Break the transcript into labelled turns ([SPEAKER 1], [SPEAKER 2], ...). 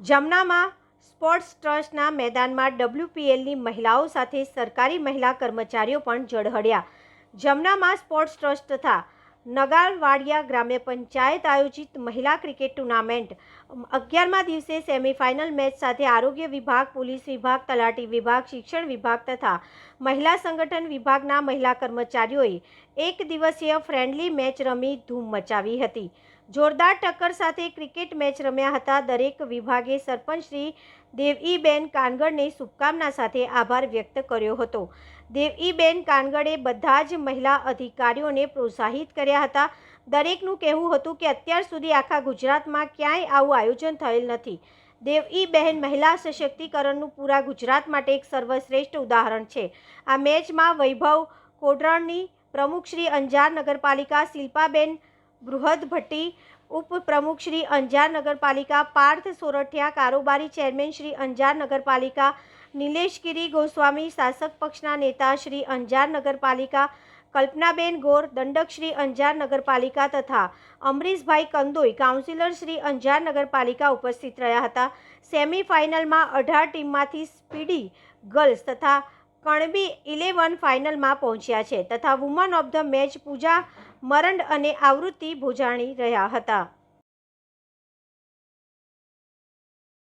[SPEAKER 1] જમનામાં sports ટ્રસ્ટના મેદાનમાં ડબ્લ્યુપીએલની મહિલાઓ સાથે સરકારી મહિલા કર્મચારીઓ પણ ઝળહળ્યા. જમનામાં સ્પોર્ટ્સ ટ્રસ્ટ તથા નગાલવાડિયા ગ્રામ્ય પંચાયત આયોજિત મહિલા ક્રિકેટ ટુર્નામેન્ટ અગિયારમા દિવસે સેમીફાઇનલ મેચ સાથે આરોગ્ય વિભાગ, પોલીસ વિભાગ, તલાટી વિભાગ, શિક્ષણ વિભાગ તથા મહિલા સંગઠન વિભાગના મહિલા કર્મચારીઓએ એક દિવસીય ફ્રેન્ડલી મેચ રમી ધૂમ મચાવી હતી. જોરદાર ટક્કર સાથે ક્રિકેટ મેચ રમ્યા હતા. દરેક વિભાગે સરપંચ શ્રી દેવઈબેન કાનગડને શુભકામના સાથે આભાર વ્યક્ત કર્યો હતો. દેવઈબેન કાનગડે બધા જ મહિલા અધિકારીઓને પ્રોત્સાહિત કર્યા હતા. દરેકનું કહેવું હતું કે અત્યાર સુધી આખા ગુજરાતમાં ક્યાંય આવું આયોજન થયેલ નથી. દેવઈ બહેન મહિલા સશક્તિકરણનું પૂરા ગુજરાત માટે એક સર્વશ્રેષ્ઠ ઉદાહરણ છે. આ મેચમાં વૈભવ કોડરણની પ્રમુખ શ્રી અંજાર નગરપાલિકા શિલ્પાબેન બૃહદ ભટ્ટી ઉપપ્રમુખ શ્રી અંજાર નગરપાલિકા પાર્થ સોરઠિયા, કારોબારી ચેરમેન શ્રી અંજાર નગરપાલિકા નિલેશગીરી ગોસ્વામી, શાસક પક્ષના નેતા શ્રી અંજાર નગરપાલિકા કલ્પનાબેન ગોર, દંડક શ્રી અંજાર નગરપાલિકા તથા અમરીશભાઈ કંદોઈ, કાઉન્સિલર શ્રી અંજાર નગરપાલિકા ઉપસ્થિત રહ્યા હતા. સેમીફાઇનલમાં અઢાર ટીમમાંથી સ્પીડી ગર્લ્સ તથા કણબી ઇલેવન ફાઇનલમાં પહોંચ્યા છે તથા woman of the match Puja Marand અને આવૃત્તિ ભોજાણી રહ્યા હતા.